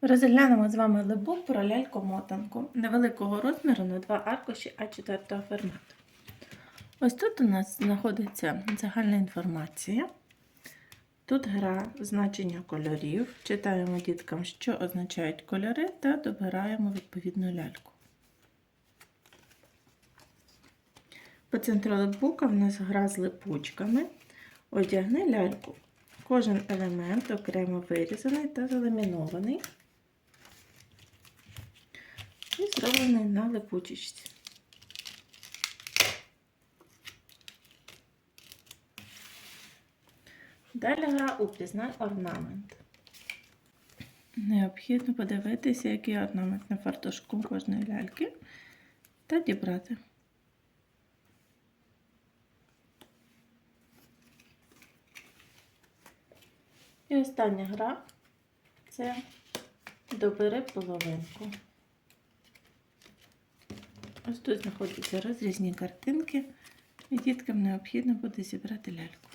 Розглянемо з вами лебук про ляльку-мотанку невеликого розміру на два аркуші А4 формату. Ось тут у нас знаходиться загальна інформація. Тут гра значення кольорів. Читаємо діткам, що означають кольори, та добираємо відповідну ляльку. По центру лепбука в нас гра з липучками. Одягни ляльку. Кожен елемент окремо вирізаний та заламінований і зроблений на липучечці. Далі гра упізнай орнамент. Необхідно подивитися, який орнамент на фартушку кожної ляльки та дібрати. І остання гра це добери половинку. Ось тут знаходяться розрізні картинки, і діткам необхідно буде зібрати ляльку.